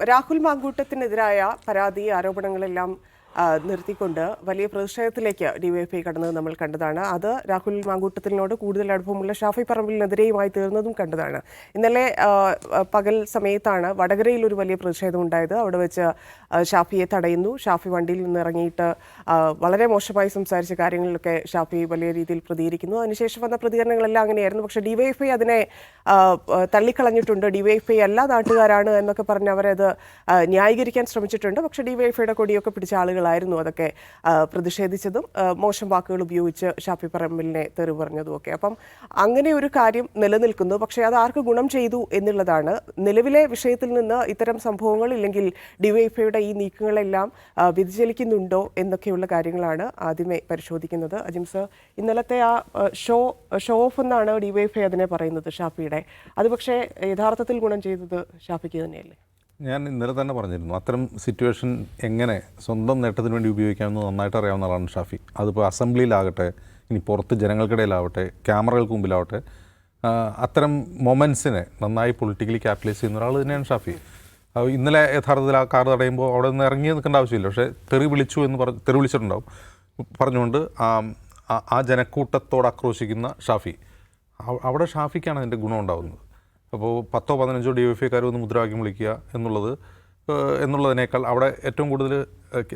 രാഹുൽ മാങ്കൂട്ടത്തിനെതിരായ പരാതി ആരോപണങ്ങളെല്ലാം നിർത്തിക്കൊണ്ട് വലിയ പ്രതിഷേധത്തിലേക്ക് ഡിവൈഎഫ്ഐ കടന്നത് നമ്മൾ കണ്ടതാണ്. അത് രാഹുൽ മാങ്കൂട്ടത്തിനോട് കൂടുതൽ അടുപ്പമുള്ള ഷാഫി പറമ്പിലിനെതിരെയുമായി തീർന്നതും കണ്ടതാണ്. ഇന്നലെ പകൽ സമയത്താണ് വടകരയിൽ ഒരു വലിയ പ്രതിഷേധം ഉണ്ടായത്. അവിടെ വെച്ച് ഷാഫിയെ തടയുന്നു. ഷാഫി വണ്ടിയിൽ നിന്ന് ഇറങ്ങിയിട്ട് വളരെ മോശമായി സംസാരിച്ച കാര്യങ്ങളിലൊക്കെ ഷാഫി വലിയ രീതിയിൽ പ്രതികരിക്കുന്നു. അതിനുശേഷം വന്ന പ്രതികരണങ്ങളെല്ലാം അങ്ങനെയായിരുന്നു. പക്ഷേ ഡിവൈഎഫ്ഐ അതിനെ തള്ളിക്കളഞ്ഞിട്ടുണ്ട്. ഡിവൈഎഫ്ഐ എല്ലാ നാട്ടുകാരാണ് എന്നൊക്കെ പറഞ്ഞ് അവരത് ന്യായീകരിക്കാൻ ശ്രമിച്ചിട്ടുണ്ട്. പക്ഷേ ഡിവൈഎഫ്ഐയുടെ കൊടിയൊക്കെ പിടിച്ച ആളുകളായിരുന്നു അതൊക്കെ പ്രതിഷേധിച്ചതും മോശം വാക്കുകൾ ഉപയോഗിച്ച് ഷാഫി പറമ്പിലിനെ തെറി പറഞ്ഞതും ഒക്കെ അപ്പം അങ്ങനെ ഒരു കാര്യം നിലനിൽക്കുന്നു. പക്ഷേ അത് ആർക്ക് ഗുണം ചെയ്തു എന്നുള്ളതാണ്. നിലവിലെ വിഷയത്തിൽ നിന്ന് ഇത്തരം സംഭവങ്ങൾ ഇല്ലെങ്കിൽ ഡിവൈഫൈയുടെ ഈ നീക്കങ്ങളെല്ലാം വ്യതിചലിക്കുന്നുണ്ടോ എന്നൊക്കെയുള്ള കാര്യങ്ങളാണ് ആദ്യമേ പരിശോധിക്കുന്നത്. അജിം സർ ഇന്നലത്തെ ആ, ഷോ ഷോ ഓഫ് എന്നാണ് ഡിവൈഫൈ അതിനെ പറയുന്നത് ഷാഫിയുടെ. അത് പക്ഷേ യഥാർത്ഥത്തിൽ ഗുണം ചെയ്തത് ഷാഫിക്ക് തന്നെയല്ലേ? ഞാൻ ഇന്നലെ തന്നെ പറഞ്ഞിരുന്നു അത്തരം സിറ്റുവേഷൻ എങ്ങനെ സ്വന്തം നേട്ടത്തിന് വേണ്ടി ഉപയോഗിക്കാമെന്ന് നന്നായിട്ട് അറിയാവുന്ന ആളാണ് ഷാഫി. അതിപ്പോൾ അസംബ്ലിയിലാകട്ടെ ഇനി പുറത്ത് ജനങ്ങൾക്കിടയിലാവട്ടെ ക്യാമറകൾക്ക് മുമ്പിലാവട്ടെ അത്തരം മൊമെൻസിനെ നന്നായി പൊളിറ്റിക്കലി ക്യാപിറ്റലൈസ് ചെയ്യുന്ന ഒരാൾ തന്നെയാണ് ഷാഫി. ഇന്നലെ യഥാർത്ഥത്തിൽ ആ കാർ തടയുമ്പോൾ അവിടെ നിന്ന് ഇറങ്ങി നിൽക്കേണ്ട ആവശ്യമില്ല. പക്ഷേ തെറി വിളിച്ചു എന്ന് പറഞ്ഞ് തെറി വിളിച്ചിട്ടുണ്ടാവും. പറഞ്ഞുകൊണ്ട് ആ ജനക്കൂട്ടത്തോട് ആക്രോശിക്കുന്ന ഷാഫി. അവിടെ ഷാഫിക്കാണ് അതിന്റെ ഗുണം ഉണ്ടാകുന്നത് അപ്പോൾ പത്തോ പതിനഞ്ചോ ഡി എഫ് ഐക്കാർ ഒന്ന് മുദ്രാവാക്യം വിളിക്കുക എന്നുള്ളത് എന്നുള്ളതിനേക്കാൾ അവിടെ ഏറ്റവും കൂടുതൽ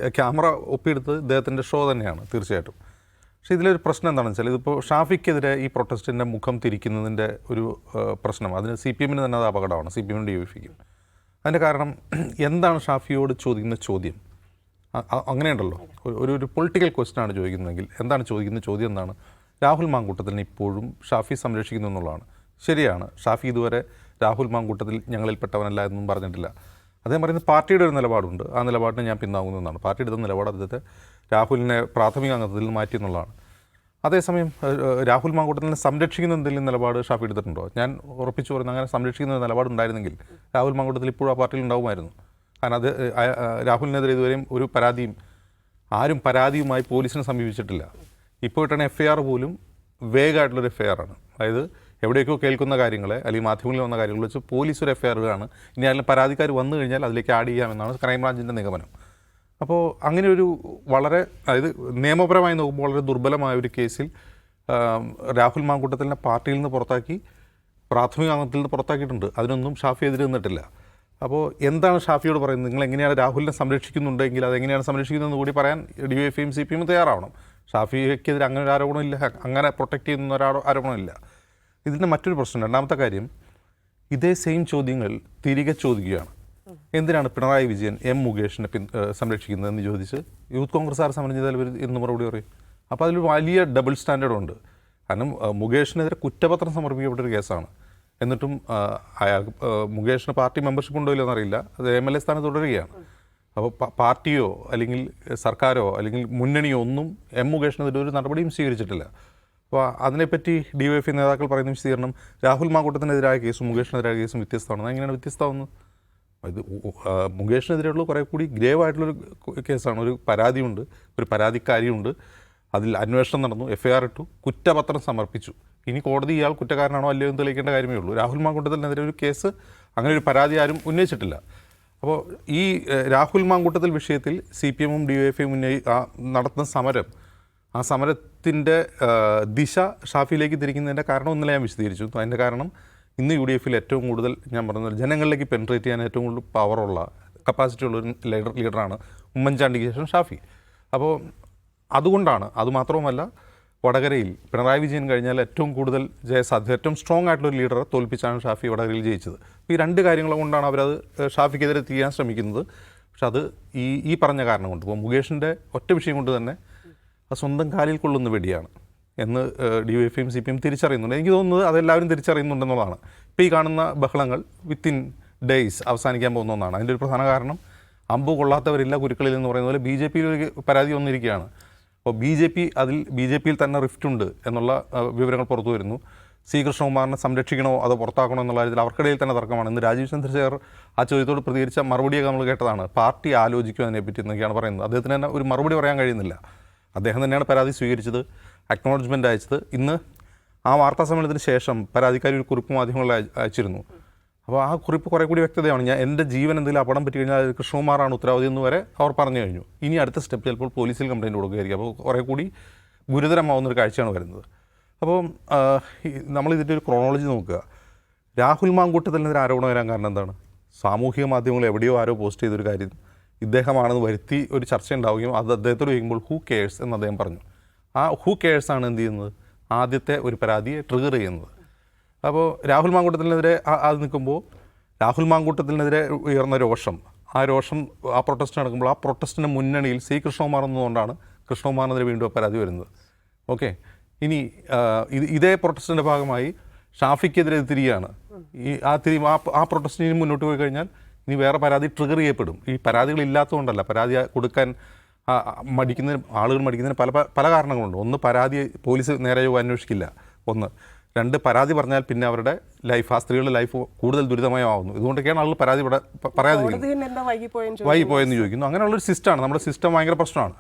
ക്യാമറ ഒപ്പിയെടുത്ത് ഇദ്ദേഹത്തിന്റെ ഷോ തന്നെയാണ് തീർച്ചയായിട്ടും. പക്ഷേ ഇതിലൊരു പ്രശ്നം എന്താണെന്ന് വെച്ചാൽ ഇതിപ്പോൾ ഷാഫിക്കെതിരെ ഈ പ്രൊട്ടസ്റ്റിന്റെ മുഖം തിരിക്കുന്നതിന്റെ ഒരു പ്രശ്നം. അതിന് സി പി എമ്മിന് തന്നെ അത് അപകടമാണ് സി പി എമ്മിനും ഡി എഫ് ഐക്കും അതിന്റെ കാരണം എന്താണ് ഷാഫിയോട് ചോദിക്കുന്ന ചോദ്യം? അങ്ങനെയുണ്ടല്ലോ. ഒരു- ഒരു പൊളിറ്റിക്കൽ ക്വസ്റ്റ്യൻ ആണ് ചോദിക്കുന്നതെങ്കിൽ എന്താണ് ചോദിക്കുന്ന ചോദ്യം എന്താണ്? രാഹുൽ മാങ്കൂട്ടത്തിന് ഇപ്പോഴും ഷാഫി സംരക്ഷിക്കുന്നു എന്നുള്ളതാണ്. ശരിയാണ്. ഷാഫി ഇതുവരെ രാഹുൽ മാങ്കൂട്ടത്തിൽ ഞങ്ങളിൽപ്പെട്ടവനല്ല എന്നും പറഞ്ഞിട്ടില്ല. അദ്ദേഹം പറയുന്നത് പാർട്ടിയുടെ ഒരു നിലപാടുണ്ട്. ആ നിലപാടിനെ ഞാൻ പിന്നാങ്ങുന്നതാണ് പാർട്ടി എടുത്ത നിലപാട് അദ്ദേഹത്തെ രാഹുലിനെ പ്രാഥമിക അംഗത്തിൽ നിന്ന് മാറ്റി എന്നുള്ളതാണ്. അതേസമയം രാഹുൽ മാങ്കൂട്ടത്തിനെ സംരക്ഷിക്കുന്ന എന്തെങ്കിലും നിലപാട് ഷാഫി എടുത്തിട്ടുണ്ടോ? ഞാൻ ഉറപ്പിച്ചു പറയുന്നത് അങ്ങനെ സംരക്ഷിക്കുന്ന ഒരു നിലപാട് ഉണ്ടായിരുന്നെങ്കിൽ രാഹുൽ മാങ്കൂട്ടത്തിൽ ഇപ്പോഴും ആ പാർട്ടിയിൽ ഉണ്ടാവുമായിരുന്നു. കാരണം അത് രാഹുലിനെതിരെ ഇതുവരെയും ഒരു പരാതിയും ആരും പരാതിയുമായി പോലീസിനെ സമീപിച്ചിട്ടില്ല. കിട്ടുന്ന എഫ് ഐ ആർ പോലും വേഗമായിട്ടുള്ളൊരു എഫ് ഐ ആർ ആണ്. അതായത് എവിടെയൊക്കെയോ കേൾക്കുന്ന കാര്യങ്ങളെ അല്ലെങ്കിൽ മാധ്യമങ്ങളിൽ വന്ന കാര്യങ്ങൾ വെച്ച് പോലീസ് ഒരു എഫ് ഐ ആറുകളാണ് ഇനി അതിൽ പരാതിക്കാർ വന്നു കഴിഞ്ഞാൽ അതിലേക്ക് ആഡ് ചെയ്യാമെന്നാണ് ക്രൈംബ്രാഞ്ചിന്റെ നിഗമനം. അപ്പോൾ അങ്ങനെ ഒരു വളരെ അതായത് നിയമപരമായി നോക്കുമ്പോൾ വളരെ ദുർബലമായ ഒരു കേസിൽ രാഹുൽ മാങ്കൂട്ടത്തിനെ പാർട്ടിയിൽ നിന്ന് പുറത്താക്കി പ്രാഥമിക അംഗത്തിൽ നിന്ന് പുറത്താക്കിയിട്ടുണ്ട്. അതിനൊന്നും ഷാഫി എതിരെ നിന്നിട്ടില്ല. അപ്പോൾ എന്താണ് ഷാഫിയോട് പറയുന്നത്? നിങ്ങൾ എങ്ങനെയാണ് രാഹുലിനെ സംരക്ഷിക്കുന്നുണ്ടെങ്കിൽ അതെങ്ങനെയാണ് സംരക്ഷിക്കുന്നതെന്ന് കൂടി പറയാൻ ഡി വൈ എഫ് ഐയും സി പി എമ്മും തയ്യാറാവണം. ഷാഫിക്കെതിരെ അങ്ങനെ ഒരു ആരോപണമില്ല. അങ്ങനെ പ്രൊട്ടക്റ്റ് ചെയ്യുന്ന ഒരു ആരോ- ആരോപണമില്ല. ഇതിന്റെ മറ്റൊരു പ്രശ്നം രണ്ടാമത്തെ കാര്യം ഇതേ സെയിം ചോദ്യങ്ങൾ തിരികെ ചോദിക്കുകയാണ്. എന്തിനാണ് പിണറായി വിജയൻ എം മുകേഷിനെ പിൻ സംരക്ഷിക്കുന്നതെന്ന് ചോദിച്ച്? യൂത്ത് കോൺഗ്രസ് ആരെ സംബന്ധിച്ചാൽ ഇവർ എന്ന് മറുപടി പറയും. അപ്പോൾ അതിൽ വലിയ ഡബിൾ സ്റ്റാൻഡേർഡ് ഉണ്ട്. കാരണം മുകേഷിനെതിരെ കുറ്റപത്രം സമർപ്പിക്കപ്പെട്ട ഒരു കേസാണ്. എന്നിട്ടും അയാൾക്ക് അയാൾ മുകേഷിന് പാർട്ടി മെമ്പർഷിപ്പ് ഉണ്ടോ ഇല്ലയോ എന്നറിയില്ല. അത് എം എൽ എ സ്ഥാനം തുടരുകയാണ്. അപ്പോൾ പാർട്ടിയോ അല്ലെങ്കിൽ സർക്കാരോ അല്ലെങ്കിൽ മുന്നണിയോ ഒന്നും എം മുകേഷിനെതിരെ ഒരു നടപടിയും സ്വീകരിച്ചിട്ടില്ല. അപ്പോൾ അതിനെപ്പറ്റി ഡി വൈ എഫ് നേതാക്കൾ പറയുന്ന വിശദീകരണം രാഹുൽ മാങ്കൂട്ടത്തിനെതിരായ കേസും മുകേഷിനെതിരായ കേസും വ്യത്യസ്തമാണ്. എങ്ങനെയാണ് വ്യത്യസ്തമാവുന്നത്? ഇത് മുകേഷിനെതിരെയുള്ള കുറേ കൂടി ഗ്രേവ് ആയിട്ടുള്ളൊരു കേസാണ്. ഒരു പരാതിയുണ്ട്. ഒരു പരാതിക്കാരിയുണ്ട്. അതിൽ അന്വേഷണം നടന്നു. എഫ് ഐ ആർ ഇട്ടു. കുറ്റപത്രം സമർപ്പിച്ചു. ഇനി കോടതി ഇയാൾ കുറ്റക്കാരനാണോ അല്ലയോ എന്ന് തെളിയിക്കേണ്ട കാര്യമേ ഉള്ളൂ. രാഹുൽ മാങ്കൂട്ടത്തിനെതിരെ ഒരു കേസ് അങ്ങനെ ഒരു പരാതി ആരും ഉന്നയിച്ചിട്ടില്ല. അപ്പോൾ ഈ രാഹുൽ മാങ്കൂട്ടത്തിൽ വിഷയത്തിൽ സി പി എമ്മും ഡി എഫ് ഐയും ഉന്നയി നടത്തുന്ന സമരം ആ സമരത്തിന്റെ ദിശ ഷാഫിയിലേക്ക് തിരിക്കുന്നതിന്റെ കാരണം ഇന്നലെ ഞാൻ വിശദീകരിച്ചു. അതിന്റെ കാരണം ഇന്ന് യു ഡി എഫിൽ ഏറ്റവും കൂടുതൽ ഞാൻ പറഞ്ഞത് ജനങ്ങളിലേക്ക് പെൻട്രേറ്റ് ചെയ്യാൻ ഏറ്റവും കൂടുതൽ പവറുള്ള കപ്പാസിറ്റി ഉള്ള ഒരു ലീഡർ ലീഡറാണ് ഉമ്മൻചാണ്ടിക്ക് ശേഷം ഷാഫി. അപ്പോൾ അതുകൊണ്ടാണ് അതുമാത്രവുമല്ല വടകരയിൽ പിണറായി വിജയൻ കഴിഞ്ഞാൽ ഏറ്റവും കൂടുതൽ ജയസാധ്യത ഏറ്റവും സ്ട്രോങ് ആയിട്ടുള്ള ഒരു ലീഡറെ തോൽപ്പിച്ചാണ് ഷാഫി വടകരയിൽ ജയിച്ചത്. ഈ രണ്ട് കാര്യങ്ങൾ കൊണ്ടാണ് അവരത് ഷാഫിക്കെതിരെ ചെയ്യാൻ ശ്രമിക്കുന്നത്. പക്ഷെ അത് ഈ ഈ പറഞ്ഞ കാരണം കൊണ്ട് ഇപ്പോൾ മുകേഷിന്റെ ഒറ്റ വിഷയം കൊണ്ട് തന്നെ അത് സ്വന്തം കാലിൽ കൊള്ളുന്ന വെടിയാണ് എന്ന് ഡി വൈ എഫും സി പി എം തിരിച്ചറിയുന്നുണ്ട്. എനിക്ക് തോന്നുന്നത് അതെല്ലാവരും തിരിച്ചറിയുന്നുണ്ടെന്നുള്ളതാണ്. ഇപ്പോൾ ഈ കാണുന്ന ബഹളങ്ങൾ വിത്തിൻ ഡേയ്സ് അവസാനിക്കാൻ പോകുന്ന ഒന്നാണ്. അതിന്റെ ഒരു പ്രധാന കാരണം അമ്പ് കൊള്ളാത്തവരില്ല കുരുക്കളിൽ എന്ന് പറയുന്ന പോലെ ബി ജെ പിയിൽ ഒരു പരാതി വന്നിരിക്കുകയാണ്. അപ്പോൾ ബി ജെ പി അതിൽ ബി ജെ പിയിൽ തന്നെ റിഫ്റ്റ് ഉണ്ട് എന്നുള്ള വിവരങ്ങൾ പുറത്തു വരുന്നു. സി കൃഷ്ണകുമാറിനെ സംരക്ഷിക്കണോ അതോ പുറത്താക്കണോ എന്നുള്ള കാര്യത്തിൽ അവർക്കിടയിൽ തന്നെ തർക്കമാണ്. ഇന്ന് രാജീവ് ചന്ദ്രശേഖർ ആ ചോദ്യത്തോട് പ്രതികരിച്ച മറുപടിയൊക്കെ നമ്മൾ കേട്ടതാണ്. പാർട്ടി ആലോചിക്കും അതിനെപ്പറ്റി എന്നൊക്കെയാണ് പറയുന്നത്. അദ്ദേഹത്തിന് തന്നെ ഒരു മറുപടി പറയാൻ കഴിയുന്നില്ല. അദ്ദേഹം തന്നെയാണ് പരാതി സ്വീകരിച്ചത് അക്നോളജ്മെന്റ് അയച്ചത്. ഇന്ന് ആ വാർത്താ സമ്മേളനത്തിന് ശേഷം പരാതിക്കാരി ഒരു കുറിപ്പ് മാധ്യമങ്ങളിൽ അയച്ചിരുന്നു. അപ്പോൾ ആ കുറിപ്പ് കുറേ കൂടി വ്യക്തതയാണ്. ഞാൻ എന്റെ ജീവൻ എന്തെങ്കിലും അപകടം പറ്റി കഴിഞ്ഞാൽ കൃഷ്ണകുമാറാണ് ഉത്തരവാദി എന്ന് വരെ അവർ പറഞ്ഞു കഴിഞ്ഞു. ഇനി അടുത്ത സ്റ്റെപ്പ് ചിലപ്പോൾ പോലീസിൽ കംപ്ലയിന്റ് കൊടുക്കുകയായിരിക്കും. അപ്പോൾ കുറേ കൂടി ഗുരുതരമാവുന്ന ഒരു കാഴ്ചയാണ് വരുന്നത്. അപ്പോൾ നമ്മൾ ഇതിന്റെ ഒരു ക്രോണോളജി നോക്കുക. രാഹുൽ മാങ്കൂട്ടത്തിൽ നിന്ന് ആരോപണം വരാൻ കാരണം എന്താണ്? സാമൂഹിക മാധ്യമങ്ങൾ എവിടെയോ ആരോ പോസ്റ്റ് ചെയ്തൊരു കാര്യം. ഇദ്ദേഹമാണെന്ന് വരുത്തി ഒരു ചർച്ച ഉണ്ടാവുകയും അത് അദ്ദേഹത്തോട് ചോദിക്കുമ്പോൾ ഹൂ കെയേഴ്സ് എന്ന് അദ്ദേഹം പറഞ്ഞു. ആ ഹൂ കെയേഴ്സ് ആണ് എന്ത് ചെയ്യുന്നത്? ആദ്യത്തെ ഒരു പരാതിയെ ട്രിഗർ ചെയ്യുന്നത്. അപ്പോൾ രാഹുൽ മാങ്കൂട്ടത്തിനെതിരെ അത് നിൽക്കുമ്പോൾ രാഹുൽ മാങ്കൂട്ടത്തിനെതിരെ ഉയർന്ന രോഷം. ആ രോഷം ആ പ്രൊട്ടസ്റ്റ് നടക്കുമ്പോൾ ആ പ്രൊട്ടസ്റ്റിന്റെ മുന്നണിയിൽ സി കൃഷ്ണകുമാർ എന്നതുകൊണ്ടാണ് കൃഷ്ണകുമാറിനെതിരെ വീണ്ടും പരാതി വരുന്നത്. ഓക്കെ. ഇനി ഇത് പ്രൊട്ടസ്റ്റിന്റെ ഭാഗമായി ഷാഫിക്കെതിരെ തിരിയാണ്. ഈ ആ തിരി ആ പ്രൊട്ടസ്റ്റിന് മുന്നോട്ട് പോയി കഴിഞ്ഞാൽ ഇനി വേറെ പരാതി ട്രിഗർ ചെയ്യപ്പെടും. ഈ പരാതികൾ ഇല്ലാത്തതുകൊണ്ടല്ല. പരാതി കൊടുക്കാൻ മടിക്കുന്നതിന് ആളുകൾ മടിക്കുന്നതിന് പല പല കാരണങ്ങളുണ്ട്. ഒന്ന് പരാതി പോലീസ് നേരെ ചൊവ്വെ അന്വേഷിക്കില്ല. ഒന്ന്. രണ്ട് പരാതി പറഞ്ഞാൽ പിന്നെ അവരുടെ ലൈഫ് ആ സ്ത്രീകളുടെ ലൈഫ് കൂടുതൽ ദുരിതമയമാവുന്നു. ഇതുകൊണ്ടൊക്കെയാണ് ആളുകൾ പരാതി പറയാതിരിക്കുന്നത് വൈകിപ്പോയെന്ന് വൈകി പോയെന്ന് ചോദിക്കുന്നു? അങ്ങനെയുള്ളൊരു സിസ്റ്റമാണ് നമ്മുടെ സിസ്റ്റം ഭയങ്കര പ്രശ്നമാണ്.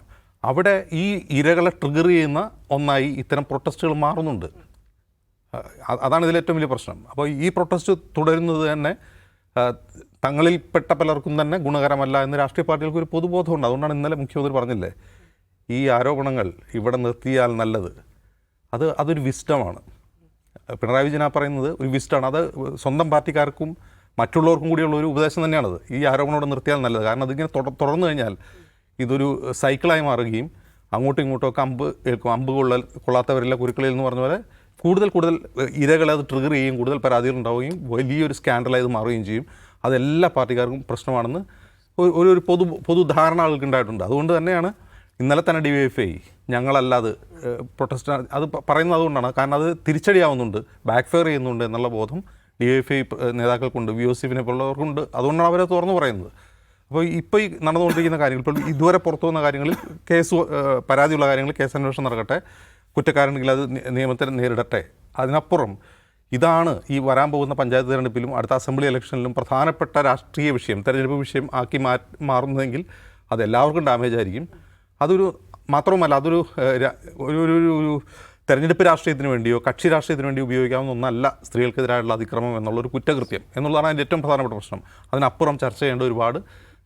അവിടെ ഈ ഇരകളെ ട്രിഗർ ചെയ്യുന്ന ഒന്നായി ഇത്തരം പ്രൊട്ടസ്റ്റുകൾ മാറുന്നുണ്ട്. അതാണ് ഇതിൽ ഏറ്റവും വലിയ പ്രശ്നം. അപ്പോൾ ഈ പ്രൊട്ടസ്റ്റ് തുടരുന്നത് തന്നെ തങ്ങളിൽപ്പെട്ട പലർക്കും തന്നെ ഗുണകരമല്ല എന്ന് രാഷ്ട്രീയ പാർട്ടികൾക്ക് ഒരു പൊതുബോധമുണ്ട്. അതുകൊണ്ടാണ് ഇന്നലെ മുഖ്യമന്ത്രി പറഞ്ഞില്ലേ ഈ ആരോപണങ്ങൾ ഇവിടെ നിർത്തിയാൽ നല്ലത്. അത് അതൊരു വിസ്റ്റമാണ്. പിണറായി വിജയൻ ആ പറയുന്നത് ഒരു വിസ്റ്റാണ്. അത് സ്വന്തം പാർട്ടിക്കാർക്കും മറ്റുള്ളവർക്കും കൂടിയുള്ള ഒരു ഉപദേശം തന്നെയാണത്. ഈ ആരോപണോടെ നിർത്തിയാൽ നല്ലത്. കാരണം അതിങ്ങനെ തുട- തുടർന്നു കഴിഞ്ഞാൽ ഇതൊരു സൈക്കിളായി മാറുകയും അങ്ങോട്ടും ഇങ്ങോട്ടും ഒക്കെ അമ്പ് ഏൽക്കും. അമ്പ് കൊള്ള കൊള്ളാത്തവരില്ല കുരുക്കളിൽ എന്ന് പറഞ്ഞ പോലെ കൂടുതൽ കൂടുതൽ ഇരകളെ അത് ട്രിഗർ ചെയ്യുകയും കൂടുതൽ പരാതികൾ ഉണ്ടാവുകയും വലിയൊരു സ്കാൻഡലായി ഇത് മാറുകയും ചെയ്യും. അതെല്ലാ പാർട്ടിക്കാർക്കും പ്രശ്നമാണെന്ന് ഒരു- ഒരു പൊതു പൊതുധാരണ ആൾക്ക് ഉണ്ടായിട്ടുണ്ട്. അതുകൊണ്ട് തന്നെയാണ് ഇന്നലെ തന്നെ ഡി വൈ എഫ് ഐ ഞങ്ങളല്ലാതെ പ്രൊട്ടസ്റ്റ് അത് പറയുന്നത് അതുകൊണ്ടാണ്. കാരണം അത് തിരിച്ചടിയാവുന്നുണ്ട്. ബാക്ക് ഫെയർ ചെയ്യുന്നുണ്ട് എന്നുള്ള ബോധം ഡി വൈ എഫ് ഐ നേതാക്കൾക്കുണ്ട്. വി ഒ സിഫിനെ പോലുള്ളവർക്കുണ്ട്. അതുകൊണ്ടാണ് അവരെ തുറന്നു പറയുന്നത്. അപ്പോൾ ഇപ്പോൾ ഈ നടന്നുകൊണ്ടിരിക്കുന്ന കാര്യങ്ങൾ ഇപ്പോൾ ഇതുവരെ പുറത്തു വന്ന കാര്യങ്ങളിൽ കേസ് പരാതിയുള്ള കാര്യങ്ങൾ കേസ് അന്വേഷണം നടക്കട്ടെ. കുറ്റക്കാരുണ്ടെങ്കിൽ അത് നിയമത്തെ നേരിടട്ടെ. അതിനപ്പുറം ഇതാണ് ഈ വരാൻ പോകുന്ന പഞ്ചായത്ത് തിരഞ്ഞെടുപ്പിലും അടുത്ത അസംബ്ലി ഇലക്ഷനിലും പ്രധാനപ്പെട്ട രാഷ്ട്രീയ വിഷയം തെരഞ്ഞെടുപ്പ് വിഷയം ആക്കി മാ മാറുന്നതെങ്കിൽ അത് എല്ലാവർക്കും ഡാമേജ് ആയിരിക്കും. അതൊരു മാത്രവുമല്ല അതൊരു ഒരു ഒരു തെരഞ്ഞെടുപ്പ് രാഷ്ട്രീയത്തിന് വേണ്ടിയോ കക്ഷി രാഷ്ട്രീയത്തിന് വേണ്ടി ഉപയോഗിക്കാവുന്ന ഒന്നല്ല സ്ത്രീകൾക്കെതിരായുള്ള അതിക്രമം എന്നുള്ളൊരു കുറ്റകൃത്യം എന്നുള്ളതാണ് അതിന്റെ ഏറ്റവും പ്രധാനപ്പെട്ട പ്രശ്നം. അതിനപ്പുറം ചർച്ച ചെയ്യേണ്ട ഒരുപാട്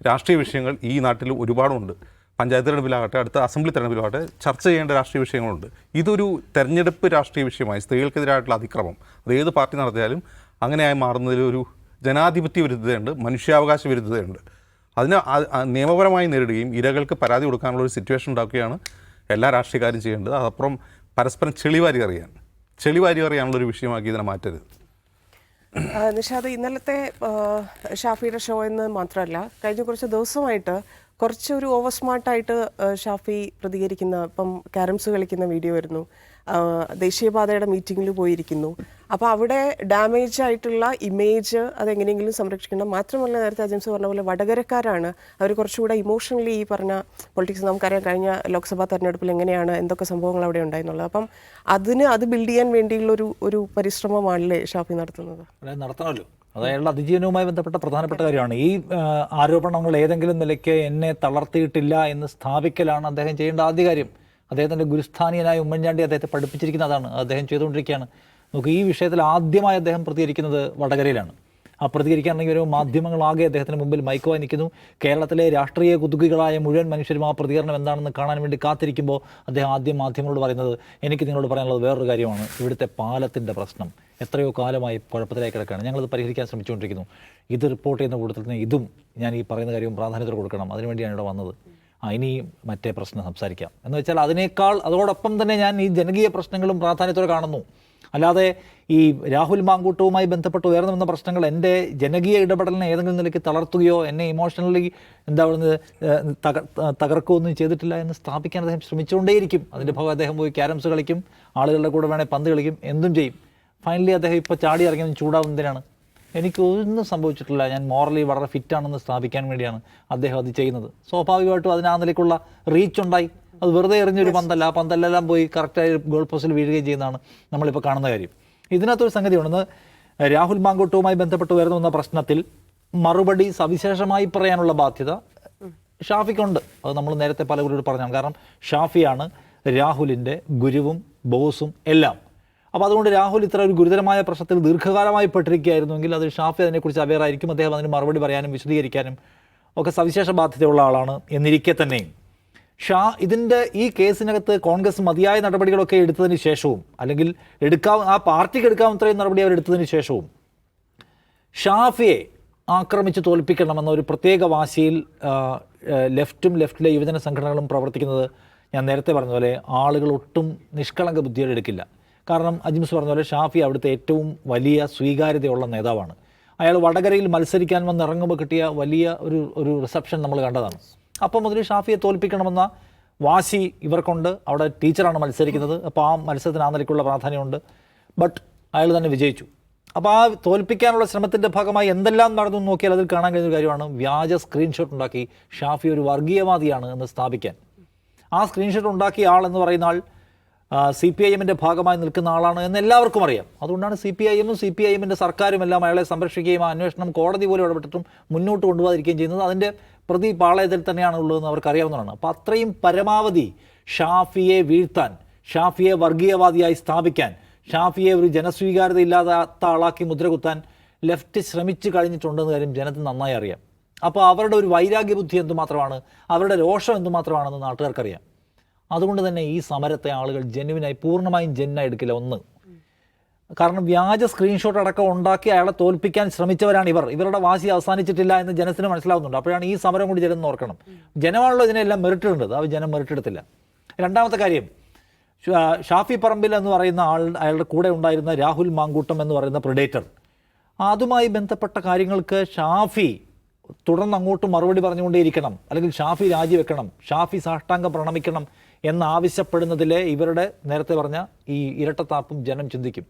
രാഷ്ട്രീയ വിഷയങ്ങൾ ഈ നാട്ടിൽ ഒരുപാടുണ്ട്. പഞ്ചായത്ത് തെരഞ്ഞെടുപ്പിലാകട്ടെ അടുത്ത അസംബ്ലി തെരഞ്ഞെടുപ്പിലാകട്ടെ ചർച്ച ചെയ്യേണ്ട രാഷ്ട്രീയ വിഷയങ്ങളുണ്ട്. ഇതൊരു തെരഞ്ഞെടുപ്പ് രാഷ്ട്രീയ വിഷയമായി സ്ത്രീകൾക്കെതിരായിട്ടുള്ള അതിക്രമം. അത് ഏത് പാർട്ടി നടത്തിയാലും അങ്ങനെയായി മാറുന്നതിൽ ഒരു ജനാധിപത്യ വിരുദ്ധതയുണ്ട് മനുഷ്യാവകാശ വിരുദ്ധതയുണ്ട്. അതിന് നിയമപരമായി നേരിടുകയും ഇരകൾക്ക് പരാതി കൊടുക്കാനുള്ള ഒരു സിറ്റുവേഷൻ ഉണ്ടാക്കുകയാണ് എല്ലാ രാഷ്ട്രീയക്കാരും ചെയ്യേണ്ടത്. അതപ്പുറം പരസ്പരം ചെളിവാരി അറിയാൻ ചെളിവാരി അറിയാനുള്ള ഒരു വിഷയമാക്കി ഇതിനെ മാറ്റരുത്. നിഷാദ് ഇന്നലത്തെ ഷാഫിയുടെ ഷോ എന്ന് മാത്രമല്ല കഴിഞ്ഞ കുറച്ച് ദിവസമായിട്ട് കുറച്ചൊരു ഓവർ സ്മാർട്ടായിട്ട് ഷാഫി പ്രതികരിക്കുന്ന ഇപ്പം ക്യാരംസ് കളിക്കുന്ന വീഡിയോ വരുന്നു. ദേശീയപാതയുടെ മീറ്റിങ്ങിൽ പോയിരിക്കുന്നു. അപ്പോൾ അവിടെ ഡാമേജ് ആയിട്ടുള്ള ഇമേജ് അതെങ്ങനെയെങ്കിലും സംരക്ഷിക്കണം. മാത്രമല്ല നേരത്തെ അജംസ് പറഞ്ഞ പോലെ വടകരക്കാരാണ്. അവർ കുറച്ചുകൂടെ ഇമോഷണലി ഈ പറഞ്ഞ പൊളിറ്റിക്സ് നമുക്കറിയാം കഴിഞ്ഞ ലോക്സഭാ തെരഞ്ഞെടുപ്പിൽ എങ്ങനെയാണ് എന്തൊക്കെ സംഭവങ്ങൾ അവിടെ ഉണ്ടായിരുന്നുള്ളത് അപ്പം അതിന് അത് ബിൽഡ് ചെയ്യാൻ വേണ്ടിയുള്ള ഒരു പരിശ്രമമാണല്ലേ ഷാഫി നടത്തുന്നത്? നടത്തണമല്ലോ അത് അയാളുടെ അതിജീവനവുമായി ബന്ധപ്പെട്ട പ്രധാനപ്പെട്ട കാര്യമാണ്. ഈ ആരോപണങ്ങൾ ഏതെങ്കിലും നിലയ്ക്ക് എന്നെ തളർത്തിയിട്ടില്ല എന്ന് സ്ഥാപിക്കലാണ് അദ്ദേഹം ചെയ്യേണ്ട ആദ്യ കാര്യം. അദ്ദേഹത്തിന്റെ ഗുരുസ്ഥാനീയനായ ഉമ്മൻചാണ്ടി അദ്ദേഹത്തെ പഠിപ്പിച്ചിരിക്കുന്ന അതാണ്. അദ്ദേഹം ചെയ്തുകൊണ്ടിരിക്കുകയാണ്. നമുക്ക് ഈ വിഷയത്തിൽ ആദ്യമായി അദ്ദേഹം പ്രതികരിക്കുന്നത് വടകരയിലാണ്. ആ പ്രതികരിക്കാണെങ്കിൽ ഒരു മാധ്യമങ്ങളാകെ അദ്ദേഹത്തിന് മുമ്പിൽ മയക്കുവാൻ നിൽക്കുന്നു. കേരളത്തിലെ രാഷ്ട്രീയ കുതുകികളായ മുഴുവൻ മനുഷ്യരും ആ പ്രതികരണം എന്താണെന്ന് കാണാൻ വേണ്ടി കാത്തിരിക്കുമ്പോൾ അദ്ദേഹം ആദ്യം മാധ്യമങ്ങളോട് പറയുന്നത് എനിക്ക് നിങ്ങളോട് പറയാനുള്ളത് വേറൊരു കാര്യമാണ്. ഇവിടുത്തെ പാലത്തിന്റെ പ്രശ്നം. എത്രയോ കാലമായി കുഴപ്പത്തിലായി കിടക്കുകയാണ്. ഞങ്ങളത് പരിഹരിക്കാൻ ശ്രമിച്ചുകൊണ്ടിരിക്കുന്നു. ഇത് റിപ്പോർട്ട് ചെയ്യുന്ന കൂട്ടത്തിൽ ഇതും ഞാൻ ഈ പറയുന്ന കാര്യവും പ്രാധാന്യത്തോടെ കൊടുക്കണം. അതിനുവേണ്ടിയാണ് ഇവിടെ വന്നത്. ആ ഇനി മറ്റേ പ്രശ്നം സംസാരിക്കാം. എന്ന് വെച്ചാൽ അതിനേക്കാൾ അതോടൊപ്പം തന്നെ ഞാൻ ഈ ജനകീയ പ്രശ്നങ്ങളും പ്രാധാന്യത്തോടെ കാണുന്നു. അല്ലാതെ ഈ രാഹുൽ മാങ്കൂട്ടവുമായി ബന്ധപ്പെട്ട് ഉയർന്നു വന്ന പ്രശ്നങ്ങൾ എന്റെ ജനകീയ ഇടപെടലിനെ ഏതെങ്കിലും നിലയ്ക്ക് തളർത്തുകയോ എന്നെ ഇമോഷണലി എന്താ പറയുന്നത് തക തകർക്കുകയോ ഒന്നും ചെയ്തിട്ടില്ല എന്ന് സ്ഥാപിക്കാൻ അദ്ദേഹം ശ്രമിച്ചുകൊണ്ടേയിരിക്കും. അതിന്റെ ഭാഗം അദ്ദേഹം പോയി ക്യാരംസ് കളിക്കും ആളുകളുടെ കൂടെ വേണേൽ പന്ത് കളിക്കും എന്തും ചെയ്യും. ഫൈനലി അദ്ദേഹം ഇപ്പോൾ ചാടി ഇറങ്ങി ചൂടാവുന്നതിനാണ്. എനിക്ക് ഒന്നും സംഭവിച്ചിട്ടില്ല. ഞാൻ മോറലി വളരെ ഫിറ്റാണെന്ന് സ്ഥാപിക്കാൻ വേണ്ടിയാണ് അദ്ദേഹം അത് ചെയ്യുന്നത്. സ്വാഭാവികമായിട്ടും അതിന് ആ നിലയ്ക്കുള്ള റീച്ച് ഉണ്ടായി. അത് വെറുതെ എറിഞ്ഞൊരു പന്തല്ല ആ പന്തല്ലെല്ലാം പോയി കറക്റ്റായി ഗോൾ പോസ്റ്റിൽ വീഴുകയും ചെയ്യുന്നതാണ് നമ്മളിപ്പോൾ കാണുന്ന കാര്യം. ഇതിനകത്തൊരു സംഗതി ഉണ്ടെന്ന് രാഹുൽ മാങ്കോട്ടുമായി ബന്ധപ്പെട്ട് വരുന്ന വന്ന പ്രശ്നത്തിൽ മറുപടി സവിശേഷമായി പറയാനുള്ള ബാധ്യത ഷാഫിക്കുണ്ട്. അത് നമ്മൾ നേരത്തെ പലവരോട് പറഞ്ഞാണ്. കാരണം ഷാഫിയാണ് രാഹുലിന്റെ ഗുരുവും ബോസും എല്ലാം. അപ്പോൾ അതുകൊണ്ട് രാഹുൽ ഇത്ര ഒരു ഗുരുതരമായ പ്രശ്നത്തിൽ ദീർഘകാലമായി പെട്ടിരിക്കുകയായിരുന്നുവെങ്കിൽ അത് ഷാഫി അതിനെക്കുറിച്ച് അവെയർ ആയിരിക്കും. അദ്ദേഹം അതിന് മറുപടി പറയാനും വിശദീകരിക്കാനും ഒക്കെ സവിശേഷ ബാധ്യതയുള്ള ആളാണ് എന്നിരിക്കെ തന്നെ. ഷാ ഇതിന്റെ ഈ കേസിനകത്ത് കോൺഗ്രസ് മതിയായ നടപടികളൊക്കെ എടുത്തതിന് ശേഷവും അല്ലെങ്കിൽ എടുക്കാൻ ആ പാർട്ടിക്ക് എടുക്കാവുന്നത്രയും നടപടി അവർ എടുത്തതിന് ശേഷവും ഷാഫിയെ ആക്രമിച്ച് തോൽപ്പിക്കണമെന്ന ഒരു പ്രത്യേക വാശിയിൽ ലെഫ്റ്റും ലെഫ്റ്റിലെ യുവജന സംഘടനകളും പ്രവർത്തിക്കുന്നത് ഞാൻ നേരത്തെ പറഞ്ഞതുപോലെ പോലെ ആളുകൾ ഒട്ടും നിഷ്കളങ്ക ബുദ്ധിയോടെ എടുക്കില്ല. കാരണം അജിംസ് പറഞ്ഞ പോലെ ഷാഫി അവിടുത്തെ ഏറ്റവും വലിയ സ്വീകാര്യതയുള്ള നേതാവാണ്. അയാൾ വടകരയിൽ മത്സരിക്കാൻ വന്ന് ഇറങ്ങുമ്പോൾ കിട്ടിയ വലിയ ഒരു ഒരു റിസപ്ഷൻ നമ്മൾ കണ്ടതാണ്. അപ്പം മുതൽ ഷാഫിയെ തോൽപ്പിക്കണമെന്ന വാശി ഇവർക്കുണ്ട്. അവിടെ ടീച്ചറാണ് മത്സരിക്കുന്നത്. അപ്പോൾ ആ മത്സരത്തിന് ആ നിലയ്ക്കുള്ള പ്രാധാന്യമുണ്ട്. ബട്ട് അയാൾ തന്നെ വിജയിച്ചു. അപ്പോൾ ആ തോൽപ്പിക്കാനുള്ള ശ്രമത്തിന്റെ ഭാഗമായി എന്തെല്ലാം നടന്നു നോക്കിയാൽ അതിൽ കാണാൻ കഴിയുന്ന കാര്യമാണ്. വ്യാജ സ്ക്രീൻഷോട്ട് ഉണ്ടാക്കി ഷാഫി ഒരു വർഗീയവാദിയാണ് എന്ന് സ്ഥാപിക്കാൻ. ആ സ്ക്രീൻഷോട്ട് ഉണ്ടാക്കിയ ആൾ എന്ന് പറയുന്ന ആൾ സി പി ഐ എമ്മിന്റെ ഭാഗമായി നിൽക്കുന്ന ആളാണ് എന്ന് എല്ലാവർക്കും അറിയാം. അതുകൊണ്ടാണ് സി പി ഐ എമ്മും സി പി ഐ എമ്മിന്റെ സർക്കാരും എല്ലാം അയാളെ സംരക്ഷിക്കുകയും അന്വേഷണം കോടതി പോലും ഇടപെട്ടിട്ടും മുന്നോട്ട് കൊണ്ടുപോകാതിരിക്കുകയും ചെയ്യുന്നത് അതിന്റെ പ്രതി പാളയത്തിൽ തന്നെയാണ് ഉള്ളതെന്ന് അവർക്ക് അറിയാവുന്നതാണ്. അപ്പോൾ അത്രയും പരമാവധി ഷാഫിയെ വീഴ്ത്താൻ ഷാഫിയെ വർഗീയവാദിയായി സ്ഥാപിക്കാൻ ഷാഫിയെ ഒരു ജനസ്വീകാര്യത ഇല്ലാത്ത ആളാക്കി മുദ്രകുത്താൻ ലെഫ്റ്റ് ശ്രമിച്ചു കഴിഞ്ഞിട്ടുണ്ടെന്ന് കാര്യം ജനത്തിന് നന്നായി അറിയാം. അപ്പോൾ അവരുടെ ഒരു വൈരാഗ്യബുദ്ധി എന്തുമാത്രമാണ്? അവരുടെ രോഷം എന്തുമാത്രമാണെന്ന് നാട്ടുകാർക്കറിയാം. അതുകൊണ്ട് തന്നെ ഈ സമരത്തെ ആളുകൾ ജെന്യുവിനായി പൂർണമായും ജെന്നായി എടുക്കില്ല. ഒന്ന് കാരണം വ്യാജ സ്ക്രീൻഷോട്ട് അടക്കം ഉണ്ടാക്കി അയാളെ തോൽപ്പിക്കാൻ ശ്രമിച്ചവരാണ് ഇവർ. ഇവരുടെ വാശി അവസാനിച്ചിട്ടില്ല എന്ന് ജനത്തിന് മനസ്സിലാവുന്നുണ്ട്. അപ്പോഴാണ് ഈ സമരം കൂടി ജനം ഓർക്കണം. ജനമാണല്ലോ ഇതിനെല്ലാം മെറിറ്റിടുന്നത്. അത് ജനം മെറിട്ടെടുത്തില്ല രണ്ടാമത്തെ കാര്യം ഷാഫി പറമ്പിൽ എന്ന് പറയുന്ന ആൾ അയാളുടെ കൂടെ ഉണ്ടായിരുന്ന രാഹുൽ മാങ്കൂട്ടം എന്ന് പറയുന്ന പ്രിഡേറ്റർ അതുമായി ബന്ധപ്പെട്ട കാര്യങ്ങൾക്ക് ഷാഫി തുടർന്ന് അങ്ങോട്ട് മറുപടി പറഞ്ഞുകൊണ്ടേയിരിക്കണം. അല്ലെങ്കിൽ ഷാഫി രാജിവെക്കണം. ഷാഫി സാഷ്ടാംഗം പ്രണമിക്കണം. എന്നാവശ്യപ്പെടുന്നതിൽ ഇവരുടെ നേരത്തെ പറഞ്ഞ ഈ ഇരട്ടത്താപ്പും ജനം ചിന്തിക്കും.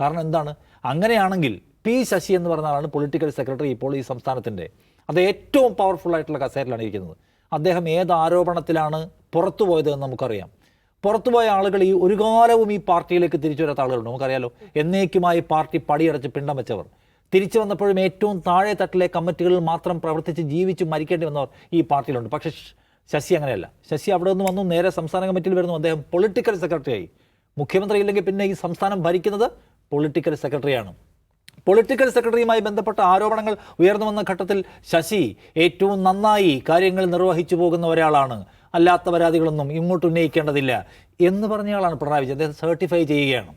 കാരണം എന്താണ്? അങ്ങനെയാണെങ്കിൽ പി ശശി എന്ന് പറഞ്ഞ ആളാണ് പൊളിറ്റിക്കൽ സെക്രട്ടറി ഇപ്പോൾ ഈ സംസ്ഥാനത്തിന്റെ. അത് ഏറ്റവും പവർഫുൾ ആയിട്ടുള്ള കസേരയിലാണ് ഇരിക്കുന്നത്. അദ്ദേഹം ഏത് ആരോപണത്തിലാണ് പുറത്തു പോയത് എന്ന് നമുക്കറിയാം പുറത്തുപോയ ആളുകൾ ഈ ഒരു കാലവും ഈ പാർട്ടിയിലേക്ക് തിരിച്ചു വരാത്ത ആളുകളുണ്ട്. നമുക്കറിയാലോ എന്നേക്കുമായി പാർട്ടി പടിയടച്ച് പിണ്ടം വെച്ചവർ. തിരിച്ചു വന്നപ്പോഴും ഏറ്റവും താഴെ തട്ടിലെ കമ്മിറ്റികളിൽ മാത്രം പ്രവർത്തിച്ച് ജീവിച്ച് മരിക്കേണ്ടി വന്നവർ ഈ പാർട്ടിയിലുണ്ട്. പക്ഷേ ശശി അങ്ങനെയല്ല. ശശി അവിടെ നിന്ന് വന്നു നേരെ സംസ്ഥാന കമ്മിറ്റിയിൽ വരുന്നു. അദ്ദേഹം പൊളിറ്റിക്കൽ സെക്രട്ടറിയായി മുഖ്യമന്ത്രി ഇല്ലെങ്കിൽ പിന്നെ ഈ സംസ്ഥാനം ഭരിക്കുന്നത് പൊളിറ്റിക്കൽ സെക്രട്ടറിയാണ് പൊളിറ്റിക്കൽ സെക്രട്ടറിയുമായി ബന്ധപ്പെട്ട ആരോപണങ്ങൾ ഉയർന്നു വന്ന ഘട്ടത്തിൽ ശശി ഏറ്റവും നന്നായി കാര്യങ്ങൾ നിർവഹിച്ചു പോകുന്ന ഒരാളാണ്. അല്ലാത്ത പരാതികളൊന്നും ഇങ്ങോട്ട് ഉന്നയിക്കേണ്ടതില്ല എന്ന് പറഞ്ഞ ആളാണ് പിണറായി വിജയൻ. അദ്ദേഹം സർട്ടിഫൈ ചെയ്യുകയാണ്.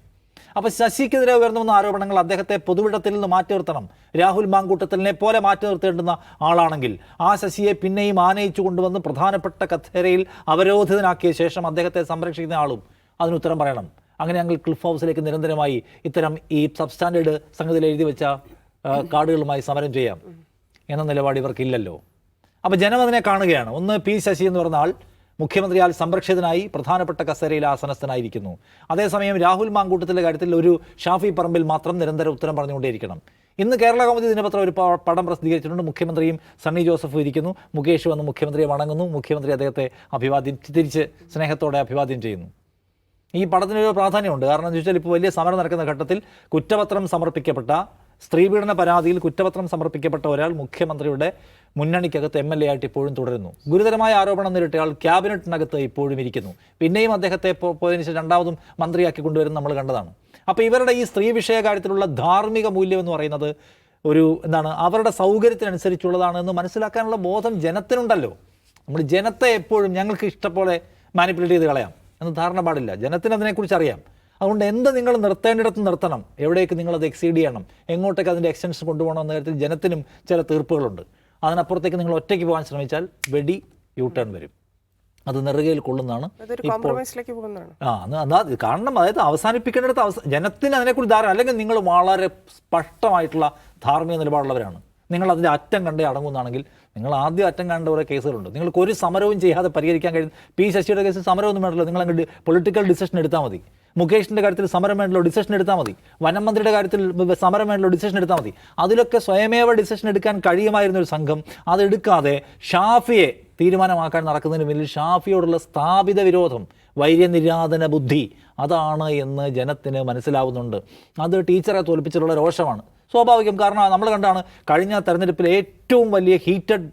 അപ്പോൾ ശശിക്കെതിരെ ഉയർന്നു വന്ന ആരോപണങ്ങൾ അദ്ദേഹത്തെ പൊതുവിടത്തിൽ നിന്ന് മാറ്റി നിർത്തണം. രാഹുൽ മാങ്കൂട്ടത്തിലിനെ പോലെ മാറ്റി നിർത്തേണ്ടുന്ന ആളാണെങ്കിൽ ആ ശശിയെ പിന്നെയും ആനയിച്ചു കൊണ്ടുവന്ന് പ്രധാനപ്പെട്ട കഥേരയിൽ അവരോധിതനാക്കിയ ശേഷം അദ്ദേഹത്തെ സംരക്ഷിക്കുന്ന ആളും അതിനുത്തരം പറയണം. അങ്ങനെ ഞങ്ങൾ ക്ലിഫ് ഹൗസിലേക്ക് നിരന്തരമായി ഇത്തരം ഈ സബ്സ്റ്റാൻഡേർഡ് സംഗതിയിൽ എഴുതി വെച്ച കാർഡുകളുമായി സമരം ചെയ്യാം. എന്ന നിലപാട് ഇവർക്കില്ലല്ലോ. അപ്പോൾ ജനം അതിനെ കാണുകയാണ്. ഒന്ന് പി ശശി എന്ന് പറഞ്ഞ ആൾ മുഖ്യമന്ത്രിയാൽ സംരക്ഷിതനായി പ്രധാനപ്പെട്ട കസേരയിൽ ആസനസ്ഥനായിരിക്കുന്നു. അതേസമയം രാഹുൽ മാങ്കൂട്ടത്തിന്റെ കാര്യത്തിൽ ഒരു ഷാഫി പറമ്പിൽ മാത്രം നിരന്തര ഉത്തരം പറഞ്ഞുകൊണ്ടേയിരിക്കണം. ഇന്ന് കേരള കൗമുദി ദിനപത്രം ഒരു പടം പ്രസിദ്ധീകരിച്ചിട്ടുണ്ട്. മുഖ്യമന്ത്രിയും സണ്ണി ജോസഫും ഇരിക്കുന്നു. മുകേഷ് വന്ന് മുഖ്യമന്ത്രിയെ വണങ്ങുന്നു. മുഖ്യമന്ത്രി അദ്ദേഹത്തെ അഭിവാദ്യം തിരിച്ച് സ്നേഹത്തോടെ അഭിവാദ്യം ചെയ്യുന്നു. ഈ പടത്തിനൊരു പ്രാധാന്യമുണ്ട്. കാരണം എന്ന് വെച്ചാൽ ഇപ്പോൾ വലിയ സമരം നടക്കുന്ന ഘട്ടത്തിൽ കുറ്റപത്രം സമർപ്പിക്കപ്പെട്ട സ്ത്രീപീഡന പരാതിയിൽ കുറ്റപത്രം സമർപ്പിക്കപ്പെട്ട ഒരാൾ മുഖ്യമന്ത്രിയുടെ മുന്നണിക്കകത്ത് എം എൽ എ ആയിട്ട് ഇപ്പോഴും തുടരുന്നു. ഗുരുതരമായ ആരോപണം നേരിട്ടയാൾ ക്യാബിനറ്റിനകത്ത് ഇപ്പോഴും ഇരിക്കുന്നു. പിന്നെയും അദ്ദേഹത്തെ പോയതിനു ശേഷം രണ്ടാമതും മന്ത്രിയാക്കി കൊണ്ടുവരുന്ന നമ്മൾ കണ്ടതാണ്. അപ്പോൾ ഇവരുടെ ഈ സ്ത്രീ വിഷയ കാര്യത്തിലുള്ള ധാർമ്മിക മൂല്യം എന്ന് പറയുന്നത് ഒരു എന്താണ് അവരുടെ സൗകര്യത്തിനനുസരിച്ചുള്ളതാണ് എന്ന് മനസ്സിലാക്കാനുള്ള ബോധം ജനത്തിനുണ്ടല്ലോ. നമ്മൾ ജനത്തെ എപ്പോഴും ഞങ്ങൾക്ക് ഇഷ്ടപോലെ മാനിപ്പുലേറ്റ് ചെയ്ത് കളയാം. എന്ന് ധാരണ പാടില്ല. ജനത്തിന് അതിനെക്കുറിച്ച് അറിയാം. അതുകൊണ്ട് എന്ത് നിങ്ങൾ നിർത്തേണ്ടിടത്ത് നിർത്തണം. എവിടേക്ക് നിങ്ങളത് എക്സീഡ് ചെയ്യണം. എങ്ങോട്ടേക്ക് അതിന്റെ എക്സ്റ്റൻഷൻ കൊണ്ടുപോകണം എന്ന കാര്യത്തിൽ ജനത്തിനും ചില തീർപ്പുകളുണ്ട്. അതിനപ്പുറത്തേക്ക് നിങ്ങൾ ഒറ്റയ്ക്ക് പോകാൻ ശ്രമിച്ചാൽ വെടി യു ടേൺ വരും. അത് നെറുകയിൽ കൊള്ളുന്നതാണ്. ആ എന്നാ കാരണം അതായത് അവസാനിപ്പിക്കേണ്ടിടത്ത് അവസ ജനത്തിന് അതിനെക്കുറിച്ച് ധാരണ അല്ലെങ്കിൽ നിങ്ങൾ വളരെ സ്പഷ്ടമായിട്ടുള്ള ധാർമ്മിക നിലപാടുള്ളവരാണ്. നിങ്ങൾ അതിന്റെ അറ്റം കണ്ടേ അടങ്ങുന്നതാണെങ്കിൽ നിങ്ങൾ ആദ്യം അറ്റം കാണേണ്ട കുറേ കേസുകളുണ്ട്. നിങ്ങൾക്ക് ഒരു സമരവും ചെയ്യാതെ പരിഹരിക്കാൻ കഴിയും പി ശശിയുടെ കേസിൽ സമരമൊന്നും വേണ്ടല്ലോ. നിങ്ങൾ അങ്ങോട്ട് പൊളിറ്റിക്കൽ ഡിസിഷൻ എടുത്താൽ മതി. മുകേഷിന്റെ കാര്യത്തിൽ സമരം വേണ്ടല്ലോ ഡിസിഷൻ എടുത്താൽ മതി. വനം മന്ത്രിയുടെ കാര്യത്തിൽ സമരം വേണ്ടല്ലോ ഡിസിഷൻ എടുത്താൽ മതി. അതിലൊക്കെ സ്വയമേവ ഡിസിഷൻ എടുക്കാൻ കഴിയുമായിരുന്ന ഒരു സംഘം അതെടുക്കാതെ ഷാഫിയെ തീരുമാനമാക്കാൻ നടക്കുന്നതിന് മുന്നിൽ ഷാഫിയോടുള്ള സ്ഥാപിത വിരോധം വൈര്യനിരാധന ബുദ്ധി അതാണ് എന്ന് ജനത്തിന് മനസ്സിലാവുന്നുണ്ട്. അത് ടീച്ചറെ തോൽപ്പിച്ചിട്ടുള്ള രോഷമാണ്. സ്വാഭാവികം കാരണം നമ്മൾ കണ്ടാണ് കഴിഞ്ഞ തെരഞ്ഞെടുപ്പിൽ ഏറ്റവും വലിയ ഹീറ്റഡ്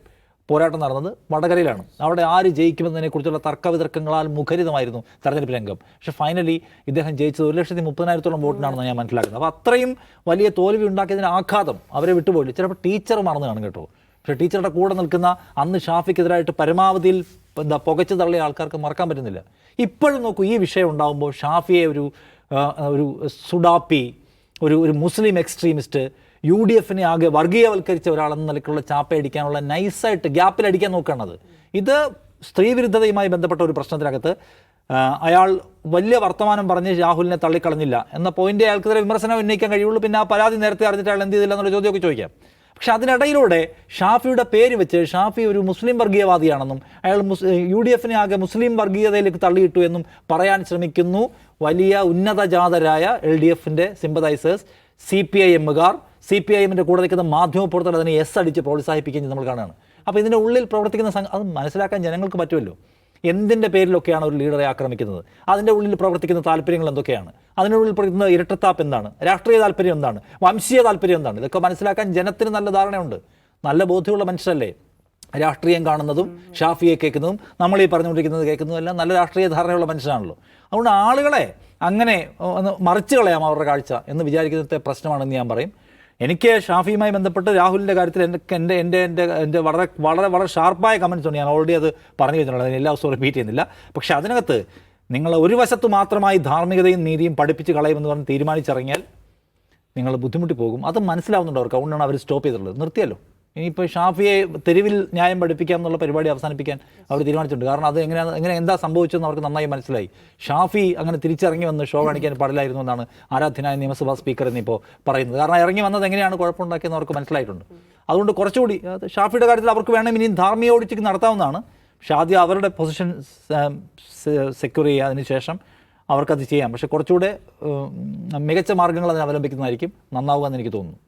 പോരാട്ടം നടന്നത് വടകരയിലാണ്. അവിടെ ആര് ജയിക്കുമെന്നതിനെ കുറിച്ചുള്ള തർക്കവിതർക്കങ്ങളാൽ മുഖരിതമായിരുന്നു തെരഞ്ഞെടുപ്പ് രംഗം. പക്ഷെ ഫൈനലി ഇദ്ദേഹം ജയിച്ചത് ഒരു ലക്ഷത്തി മുപ്പതിനായിരത്തോളം വോട്ടിനാണെന്ന് ഞാൻ മനസ്സിലാക്കുന്നത്. അപ്പോൾ അത്രയും വലിയ തോൽവി ഉണ്ടാക്കിയതിന് ആഘാതം അവരെ വിട്ടുപോയില്ല. ചിലപ്പോൾ ടീച്ചർ മറന്നു കാണും കേട്ടോ. പക്ഷെ ടീച്ചറുടെ കൂടെ നിൽക്കുന്ന അന്ന് ഷാഫിക്കെതിരായിട്ട് പരമാവധിയിൽ എന്താ പുകച്ചു തള്ളിയ ആൾക്കാർക്ക് മറക്കാൻ പറ്റുന്നില്ല. ഇപ്പോഴും നോക്കൂ ഈ വിഷയം ഉണ്ടാകുമ്പോൾ ഷാഫിയെ ഒരു ഒരു സുഡാപ്പി ഒരു ഒരു മുസ്ലിം എക്സ്ട്രീമിസ്റ്റ് യു ഡി എഫിനെ ആകെ വർഗീയവൽക്കരിച്ച ഒരാളെന്ന നിലയ്ക്കുള്ള ചാപ്പയടിക്കാനുള്ള നൈസായിട്ട് ഗ്യാപ്പിലടിക്കാൻ നോക്കുകയാണത്. ഇത് സ്ത്രീവിരുദ്ധതയുമായി ബന്ധപ്പെട്ട ഒരു പ്രശ്നത്തിനകത്ത് അയാൾ വലിയ വർത്തമാനം പറഞ്ഞ് രാഹുലിനെ തള്ളിക്കളഞ്ഞില്ല എന്ന പോയിന്റ് അയാൾക്കെതിരെ വിമർശനം ഉന്നയിക്കാൻ കഴിയുള്ളൂ. പിന്നെ ആ പരാതി നേരത്തെ അറിഞ്ഞിട്ട് അയാൾ എന്ത് ചെയ്തില്ല എന്നുള്ള ചോദ്യമൊക്കെ ചോദിക്കാം. പക്ഷെ അതിനിടയിലൂടെ ഷാഫിയുടെ പേര് വെച്ച് ഷാഫി ഒരു മുസ്ലിം വർഗീയവാദിയാണെന്നും അയാൾ യു ഡി എഫിനെ ആകെ മുസ്ലിം വർഗീയതയിലേക്ക് തള്ളിയിട്ടു എന്നും പറയാൻ ശ്രമിക്കുന്നു. വലിയ ഉന്നതജാതരായ എൽ ഡി എഫിന്റെ സിമ്പതൈസേഴ്സ് സി പി ഐ എമ്മുകാർ സി പി ഐ എമ്മിന്റെ കൂടെ നിൽക്കുന്ന മാധ്യമപ്രവർത്തകർ അതിനെ എസ് അടിച്ച് പ്രോത്സാഹിപ്പിക്കുകയും നമ്മൾ കാണുകയാണ് അപ്പോൾ ഇതിന്റെ ഉള്ളിൽ പ്രവർത്തിക്കുന്ന സംഘം അത് മനസ്സിലാക്കാൻ ജനങ്ങൾക്ക് പറ്റുമല്ലോ. എന്തിന്റെ പേരിലൊക്കെയാണ് ഒരു ലീഡറെ ആക്രമിക്കുന്നത്? അതിന്റെ ഉള്ളിൽ പ്രവർത്തിക്കുന്ന താല്പര്യങ്ങൾ എന്തൊക്കെയാണ്? അതിന്റെ ഉള്ളിൽ പ്രവർത്തിക്കുന്ന ഇരട്ടത്താപ്പ് എന്താണ്? രാഷ്ട്രീയ താല്പര്യം എന്താണ്? വംശീയ താല്പര്യം എന്താണ്? ഇതൊക്കെ മനസ്സിലാക്കാൻ ജനത്തിന് നല്ല ധാരണയുണ്ട്. നല്ല ബോധ്യമുള്ള മനുഷ്യരല്ലേ? രാഷ്ട്രീയം കാണുന്നതും ഷാഫിയെ കേൾക്കുന്നതും നമ്മൾ ഈ പറഞ്ഞുകൊണ്ടിരിക്കുന്നത് കേൾക്കുന്നതും എല്ലാം നല്ല രാഷ്ട്രീയ ധാരണയുള്ള മനുഷ്യനാണല്ലോ അതുകൊണ്ട് ആളുകളെ അങ്ങനെ ഒന്ന് മറിച്ച് കളയാം അവരുടെ കാഴ്ച എന്ന് വിചാരിക്കുന്നത്തെ പ്രശ്നമാണെന്ന് ഞാൻ പറയും. എനിക്ക് ഷാഫിയുമായി ബന്ധപ്പെട്ട് രാഹുലിന്റെ കാര്യത്തിൽ എനിക്ക് എന്റെ എന്റെ എന്റെ എന്റെ വളരെ വളരെ വളരെ ഷാർപ്പായ കമൻസ് ഉണ്ട്. ഞാൻ ഓൾറെഡി അത് പറഞ്ഞു വെച്ചിട്ടുള്ളത് എല്ലാ ദിവസവും റിപ്പീറ്റ് ചെയ്യുന്നില്ല. പക്ഷേ അതിനകത്ത് നിങ്ങൾ ഒരു വശത്ത് മാത്രമായി ധാർമ്മികതയും നീതിയും പഠിപ്പിച്ച് കളയുമെന്ന് പറഞ്ഞ് തീരുമാനിച്ചിറങ്ങിയാൽ നിങ്ങൾ ബുദ്ധിമുട്ടി പോകും അത് മനസ്സിലാവുന്നുണ്ട് അവർക്ക്. അതുകൊണ്ടാണ് അവർ സ്റ്റോപ്പ് ചെയ്തിട്ടുള്ളത്. നിർത്തിയല്ലോ. ഇനിയിപ്പോൾ ഷാഫിയെ തെരുവിൽ ന്യായം പഠിപ്പിക്കാം എന്നുള്ള പരിപാടി അവസാനിപ്പിക്കാൻ അവർ തീരുമാനിച്ചിട്ടുണ്ട്. കാരണം അത് എങ്ങനെയാണ് എങ്ങനെ എന്താ സംഭവിച്ചതെന്ന് അവർക്ക് നന്നായി മനസ്സിലായി. ഷാഫി അങ്ങനെ തിരിച്ചിറങ്ങി വന്ന് ഷോ കാണിക്കാൻ പാടില്ലായിരുന്നു എന്നാണ് ആരാധ്യനായ നിയമസഭാ സ്പീക്കർ എന്നിപ്പോൾ പറയുന്നത്. കാരണം ഇറങ്ങി വന്നത് എങ്ങനെയാണ് കുഴപ്പമുണ്ടാക്കിയെന്ന് അവർക്ക് മനസ്സിലായിട്ടുണ്ട്. അതുകൊണ്ട് കുറച്ചുകൂടി ഷാഫിയുടെ കാര്യത്തിൽ അവർക്ക് വേണമെങ്കിൽ ഇനിയും ധാർമ്മിക ഓടിച്ചിക്ക് നടത്താവുന്നതാണ്. പക്ഷേ ആദ്യം അവരുടെ പൊസിഷൻ സെക്യൂർ ചെയ്യുക അതിന് ശേഷം അവർക്കത് ചെയ്യാം. പക്ഷേ കുറച്ചുകൂടെ മികച്ച മാർഗങ്ങൾ അതിനെ അവലംബിക്കുന്നതായിരിക്കും നന്നാവുക എന്ന് എനിക്ക് തോന്നുന്നു.